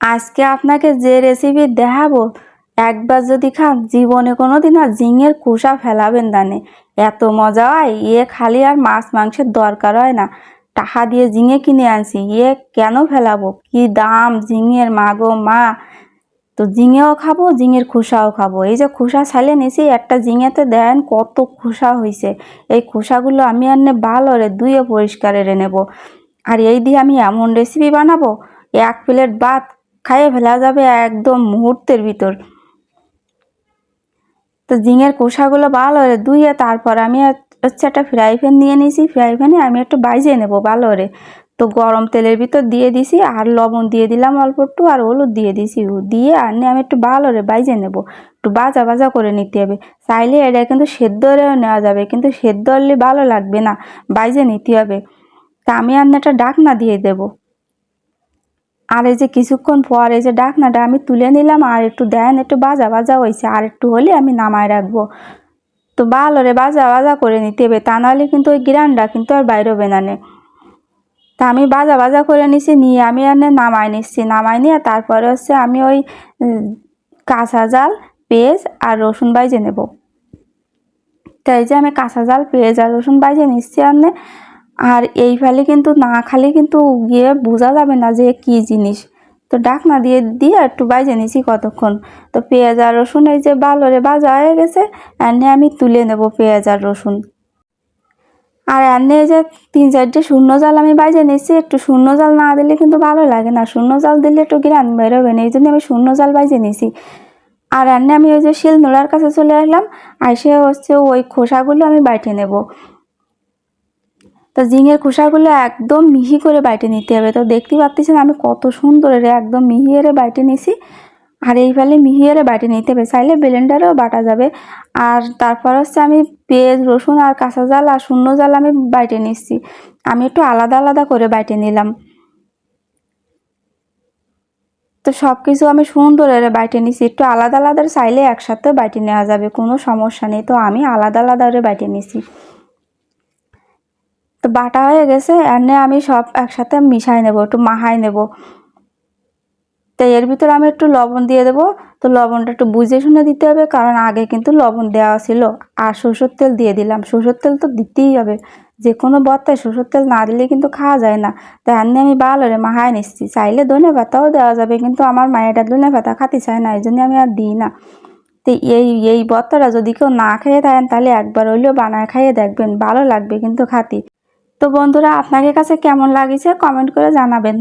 আজকে আপনাকে যে রেসিপি দেখাবো, একবার যদি খান, জীবনে কোনো দিন আর ঝিঙের খোসা ফেলাবেন দানে এত মজা হয় ইয়ে খালি আর মাছ মাংসের দরকার হয় না। টাকা দিয়ে ঝিঙে কিনে আনছি ইয়ে কেন ফেলাবো? কি দাম ঝিঙের মা গো মা? তো ঝিঙেও খাব, ঝিঙের খোসাও খাব। এই যে খোসা ছালে নিছি, একটা ঝিঙেতে দেন কত খোসা হয়েছে এই খোসাগুলো আমি আনে ভালো রে, ধুয়ে পরিষ্কার নেব। আর এই দিয়ে আমি এমন রেসিপি বানাবো, এক প্লেট ভাত খাইয়ে ফেলা যাবে একদম মুহূর্তের ভিতর। তো ঝিঙের খোসাগুলো ভালো করে ধুয়ে তারপর আমি হচ্ছে একটা ফ্রাই প্যান নিয়ে নিয়েছি ফ্রাই প্যানে আমি একটু বাইজে নেব ভালো করে। তো গরম তেলের ভিতর দিয়ে দিছি আর লবণ দিয়ে দিলাম অল্প একটু আর হলুদ দিয়ে দিছি। দিয়ে আর নিয়ে আমি একটু ভালো করে বাইজে নেব। একটু বাজা বাজা করে নিতে হবে। চাইলে এটা কিন্তু সেদ্ধ হলেও নেওয়া যাবে কিন্তু সেদ্ধ হলে ভালো লাগবে না। বাইজে নিতে হবে। তা আমি আর একটা ডাকনা দিয়ে দেবো। আর এই যে কিছুক্ষণ পর এই যে ডাকনাটা আমি তুলে নিলাম, আর একটু দেন, একটু বাজা বাজা হয়েছে আর একটু হলে আমি নামায় রাখব তো ভালো রে, বাজা বাজা করে নিতে হবে, তা নাহলে কিন্তু ওই গ্রানটা কিন্তু আর বাইরে হবে না। তা আমি বাজা বাজা করে নিছি, নিয়ে আমি এনে নামাই নিচ্ছি নামাই নিয়ে তারপরে হচ্ছে আমি ওই কাঁচা জাল, পেঁয়াজ আর রসুন বাইজে নেব তাই যে আমি কাঁচা জাল, পেঁয়াজ আর রসুন বাইজে নিচ্ছি আনে আর এই ফেলে কিন্তু না খালে কিন্তু গিয়ে বোঝা যাবে না যে কি জিনিস। তো ডাকনা দিয়ে দিয়ে একটু বাইজে নিছি কতক্ষণ। তো পেঁয়াজ আর রসুন এই যে ভালোরে বাজা হয়ে গেছে, এনে আমি তুলে নেব পেঁয়াজ আর রসুন। আর এই যে তিন চারটে শূন্য জাল আমি বাইজে নিচ্ছি একটু শূন্য জাল না দিলে কিন্তু ভালো লাগে না। শূন্য জাল দিলে একটু গ্রান বেরোবে না, এই জন্য আমি শূন্য জাল বাইজে নিছি। আর এনে আমি ওই যে শিল নোড়ার কাছে চলে আসলাম আর সে হচ্ছে ওই খোসাগুলো আমি বাইটে নেব। তো ঝিঙের খোসাগুলো একদম মিহি করে বাইটে নিতে হবে। তো দেখতে পাচ্ছেন আমি কত সুন্দর এর একদম মিহি বাইটে নিছি। আর এই ফেলে মিহি বাইটে নিতে হবে। চাইলে ব্লেন্ডারেও বাটা যাবে। আর তারপর হচ্ছে আমি পেঁয়াজ, রসুন আর কাঁচা জাল আর শূন্য জাল আমি বাইটে নিচ্ছি আমি একটু আলাদা আলাদা করে বাইটে নিলাম। তো সব কিছু আমি সুন্দর এরে বাইটে নিছি। একটু আলাদা আলাদা চাইলে একসাথে বাইটে নেওয়া যাবে। কোনো সমস্যা নেই। তো আমি আলাদা আলাদা করে বাইটে নিছি। তো বাটা হয়ে গেছে, এনে আমি সব একসাথে মিশাই নেব, একটু মাহাই নেব। তো এর ভিতরে আমি একটু লবণ দিয়ে দেবো। তো লবণটা একটু বুঝে শুনে দিতে হবে, কারণ আগে কিন্তু লবণ দেওয়া ছিল। আর সরষের তেল দিয়ে দিলাম। সরষের তেল তো দিতেই হবে। যে কোনো বত্তায় সরষের তেল না দিলে কিন্তু খাওয়া যায় না। তাই এমনি আমি ভালো রে মাহাই নিচ্ছি। চাইলে ধনে পাতাও দেওয়া যাবে, কিন্তু আমার মায়েরা ধনে পাতা খাতে চায় না, এই জন্য আমি আর দিই না। তো এই এই বত্তাটা যদি কেউ না খেয়ে থাকেন, তাহলে একবার হইলেও বানায় খাইয়ে দেখবেন। ভালো লাগবে কিন্তু খাতি। তো বন্ধুরা আপনাদের কাছে কেমন লাগিছে কমেন্ট করে জানাবেন।